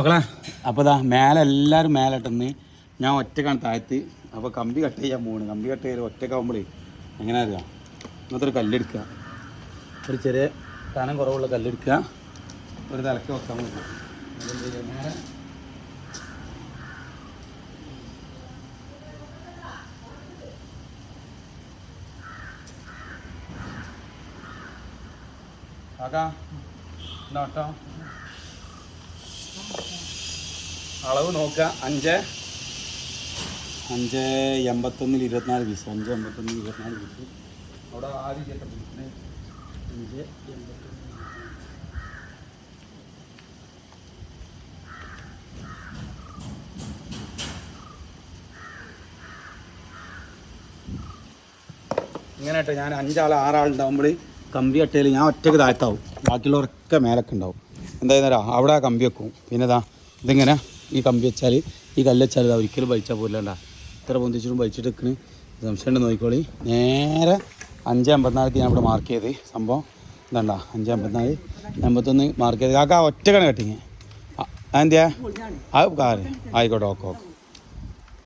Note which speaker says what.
Speaker 1: മക്കളെ അപ്പോൾ ഇതാ മേലെ എല്ലാവരും മേലെ ഇട്ടെന്ന് ഞാൻ ഒറ്റക്കാണ് താഴ്ത്തി. അപ്പോൾ കമ്പി കട്ട് ചെയ്യാൻ പോകണം കമ്പി കട്ട് ചെയ്യാൻ ഒറ്റക്കാവുമ്പോഴേ എങ്ങനെ അറിയാം? ഇങ്ങനത്തെ ഒരു കല്ലെടുക്കുക. ഒരു ചെറിയ കനം കുറവുള്ള കല്ലെടുക്കുക. ഒരു തലക്ക് വെക്കാൻ പറ്റും ചെയ്യുക? നേരെ കാക്കാ എന്താ കേട്ടോ അളവ് നോക്കുക. അഞ്ച്. അഞ്ച് എൺപത്തൊന്നിൽ ഇരുപത്തിനാല് പീസ് അഞ്ച് എൺപത്തൊന്നിൽ ഇരുപത്തിനാല് പീസ് അവിടെ ആദ്യം ചേട്ടൻ അഞ്ച് എൺപത്തൊന്ന് ഇങ്ങനെ കേട്ടോ ഞാൻ അഞ്ചാൾ ആറാളുണ്ടാവുമ്പോൾ കമ്പി അട്ടയിൽ ഞാൻ ഒറ്റയ്ക്ക് താഴ്ത്താവും. ബാക്കിയുള്ളവരൊക്കെ മേലൊക്കെ ഉണ്ടാവും. എന്തായാലും അവിടെ ആ കമ്പി വെക്കും. പിന്നെ ഇതാ ഇതിങ്ങനെ ഈ കമ്പി വെച്ചാൽ ഈ കല്ല് വെച്ചാൽ ഒരിക്കലും വലിച്ചാൽ പോലെണ്ട ഇത്ര പൊന്തിച്ചിട്ടും വലിച്ചിട്ട് എടുക്കണ് സംശയം ഉണ്ട് നോക്കിക്കോളി. നേരെ അഞ്ച് അമ്പത്തിനാല് ഞാൻ ഇവിടെ മാർക്ക് ചെയ്ത് സംഭവം ഇതണ്ട അഞ്ച് അമ്പത്തിനാല് അമ്പത്തൊന്ന് മാർക്ക് ചെയ്ത് കാക്ക ഒറ്റക്കാണ് കട്ടിങ് അതെന്തിയാ? ആ കാര്യം ആയിക്കോട്ടെ ഓക്കെ ഓക്കെ.